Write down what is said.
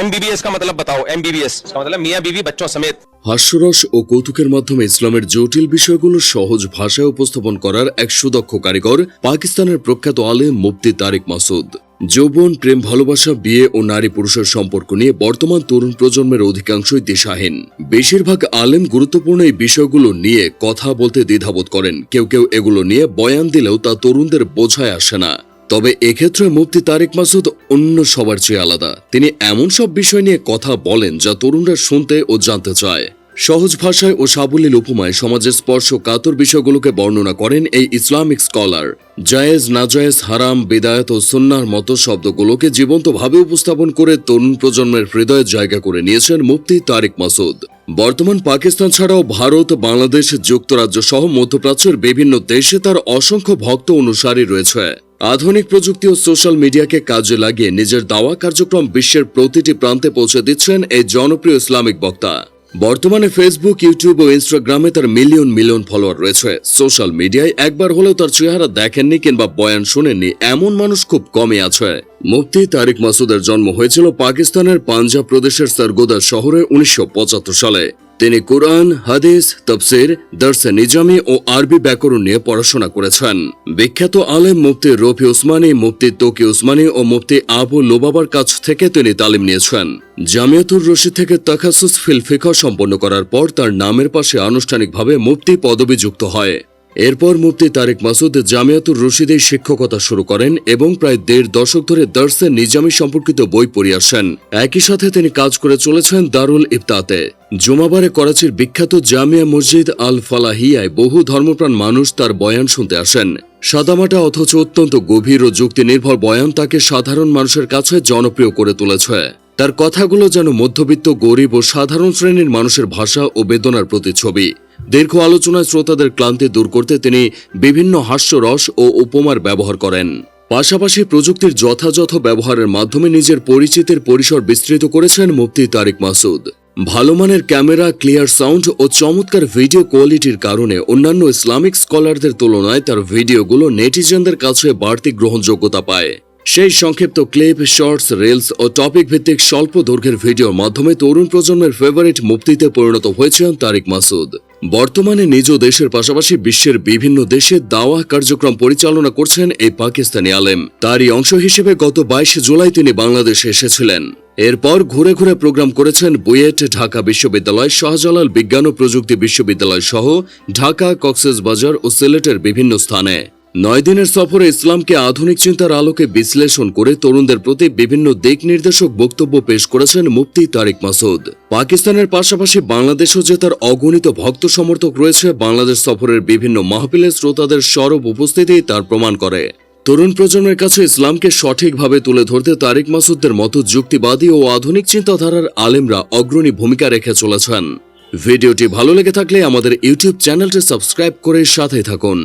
MBBS का मतलब बताओ एमबीबीएस इसका मतलब मियाँ बीवी बच्चों समेत হাস্যরস ও কৌতুকের মাধ্যমে ইসলামের জটিল বিষয়গুলো সহজ ভাষায় উপস্থাপন করার এক সুদক্ষ কারিগর পাকিস্তানের প্রখ্যাত আলেম মুফতি তারিক মাসুদ যৌবন প্রেম ভালোবাসা বিয়ে ও নারী পুরুষের সম্পর্ক নিয়ে বর্তমান তরুণ প্রজন্মের অধিকাংশই দিশাহীন বেশিরভাগ আলেম গুরুত্বপূর্ণ এই বিষয়গুলো নিয়ে কথা বলতে দ্বিধাবোধ করেন কেউ কেউ এগুলো নিয়ে বয়ান দিলেও তা তরুণদের বোঝায় আসে না তবে এক্ষেত্রে মুফতি তারেক মাসুদ অন্য সবার চেয়ে আলাদা। তিনি এমন সব বিষয় নিয়ে কথা বলেন যা তরুণরা শুনতে ও জানতে চায়। সহজ ভাষায় ও সাবলীল উপমায় সমাজের স্পর্শ কাতর বিষয়গুলোকে বর্ণনা করেন এই ইসলামিক স্কলার। জায়েজ, নাজায়েজ, হারাম, বিদায়ত ও সুন্নার মতো শব্দগুলোকে জীবন্তভাবে উপস্থাপন করে তরুণ প্রজন্মের হৃদয়ে জায়গা করে নিয়েছেন মুফতি তারিক মাসুদ। বর্তমান পাকিস্তান ছাড়াও ভারত, বাংলাদেশ, যুক্তরাজ্য সহ মধ্যপ্রাচ্যের বিভিন্ন দেশে তার অসংখ্য ভক্ত অনুসারী রয়েছে। আধুনিক প্রযুক্তি ও সোশ্যাল মিডিয়াকে কাজে লাগিয়ে নিজের দাওয়া কার্যক্রম বিশ্বের প্রতিটি প্রান্তে পৌঁছে দিচ্ছেন এই জনপ্রিয় ইসলামিক বক্তা। বর্তমানে ফেসবুক ইউটিউব ও ইনস্টাগ্রামে তার মিলিয়ন মিলিয়ন ফলোয়ার রয়েছে। সোশ্যাল মিডিয়ায় একবার হলেও তার চেহারা দেখেননি কিংবা বয়ান শোনেননি এমন মানুষ খুব কমই আছে। মুফতি তারিক মাসুদের জন্ম হয়েছিল পাকিস্তানের পাঞ্জাব প্রদেশের সরগোদা শহরে উনিশশো পঁচাত্তর সালে। তিনি কোরআন, হাদিস, তফসির, দর্শে নিজামি ও আরবি ব্যাকরণ নিয়ে পড়াশোনা করেছেন। বিখ্যাত আলেম মুফতি রফি উসমানী, মুফতি তোকি উসমানী ও মুফতি আবু লোবাবার কাছ থেকে তিনি তালিম নিয়েছেন। জামিয়াতুর রশিদ থেকে তাখাসুস ফিল সম্পন্ন করার পর তার নামের পাশে আনুষ্ঠানিকভাবে মুফতি পদবি যুক্ত হয়। এরপর মুফতি তারেক মাসুদ জামিয়াতুর রশিদে শিক্ষকতা শুরু করেন এবং প্রায় দেড় দশক ধরে দর্শে নিজামী সম্পর্কিত বই পড়িয়ে আসেন। একই সাথে তিনি কাজ করে চলেছেন দারুল ইফতাতে। জুমাবারে করাচির বিখ্যাত জামিয়া মসজিদ আল ফালাহিয়ায় বহু ধর্মপ্রাণ মানুষ তার বয়ান শুনতে আসেন। সাদামাটা অথচ অত্যন্ত গভীর ও যুক্তি নির্ভর বয়ান তাকে সাধারণ মানুষের কাছে জনপ্রিয় করে তুলেছে। তার কথাগুলো যেন মধ্যবিত্ত, গরিব ও সাধারণ শ্রেণির মানুষের ভাষা ও বেদনার প্রতিচ্ছবি দীর্ঘ আলোচনায় শ্রোতাদের ক্লান্তি দূর করতে তিনি বিভিন্ন হাস্যরস ও উপমার ব্যবহার করেন। পাশাপাশি প্রযুক্তির যথাযথ ব্যবহারের মাধ্যমে নিজের পরিচিতির পরিসর বিস্তৃত করেছেন মুফতি তারিক মাসুদ। ভালো মানের ক্যামেরা, ক্লিয়ার সাউন্ড ও চমৎকার ভিডিও কোয়ালিটির কারণে অন্যান্য ইসলামিক স্কলারদের তুলনায় তার ভিডিওগুলো নেটিজেনদের কাছে বাড়তি গ্রহণযোগ্যতা পায়। সেই সংক্ষিপ্ত ক্লিপ শর্টস রিলস ও টপিক ভিত্তিক স্বল্প দৈর্ঘ্যের ভিডিওর মাধ্যমে তরুণ প্রজন্মের ফেভারিট মুক্তিতে পরিণত হয়েছেন তারিক মাসুদ। বর্তমানে নিজ দেশের পাশাপাশি বিশ্বের বিভিন্ন দেশে দাওয়া কার্যক্রম পরিচালনা করছেন এই পাকিস্তানি আলেম। তারই অংশ হিসেবে গত বাইশ জুলাই তিনি বাংলাদেশে এসেছিলেন। এরপর ঘুরে ঘুরে প্রোগ্রাম করেছেন বুয়েট, ঢাকা বিশ্ববিদ্যালয়, শাহজালাল বিজ্ঞান ও প্রযুক্তি বিশ্ববিদ্যালয় সহ ঢাকা কক্সবাজার ও সিলেটের বিভিন্ন স্থানে। নয় দিনের সফরে ইসলামকে আধুনিক চিন্তার আলোকে বিশ্লেষণ করে তরুণদের প্রতি বিভিন্ন দিক নির্দেশক বক্তব্য পেশ করেছেন মুফতি তারিক মাসুদ। পাকিস্তানের পাশাপাশি বাংলাদেশও যে তার অগণিত ভক্ত সমর্থক রয়েছে, বাংলাদেশ সফরের বিভিন্ন মাহফিলে শ্রোতাদের সরব উপস্থিতি তার প্রমাণ করে। তরুণ প্রজন্মের কাছে ইসলামকে সঠিকভাবে তুলে ধরতে তারিক মাসুদদের মতো যুক্তিবাদী ও আধুনিক চিন্তাধারার আলেমরা অগ্রণী ভূমিকা রেখে চলেছেন। ভিডিওটি ভালো লেগে থাকলে আমাদের ইউটিউব চ্যানেলটি সাবস্ক্রাইব করে সাথে থাকুন।